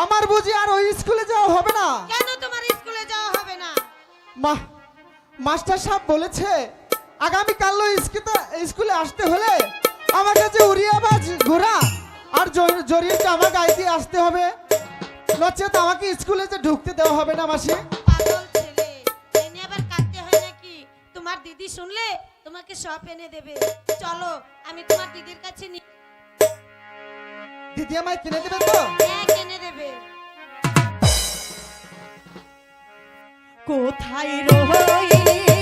আমার বুঝি আর ওই স্কুলে যাওয়া হবে না? কেন তোমার স্কুলে যাওয়া হবে না? মা মাস্টার সাহেব বলেছে আগামী কাল স্কুলে স্কুলে আসতে হলে আমাকে যে উড়িয়াবাজ ঘোড়া আর জ- জরির জামা গায়ে দিয়ে আসতে হবে। নচেত আমাকে স্কুলে যে ঢুকতে দেওয়া হবে না মাসি। পাগল ছেলে এনে আবার কাঁদতে হয় নাকি? তোমার দিদি শুনলে তোমাকে সব এনে দেবে। চলো আমি তোমার দিদির কাছে নিয়ে দিদি আমায় কিনে দেবে তো এনে দেবে কোথায় রইলি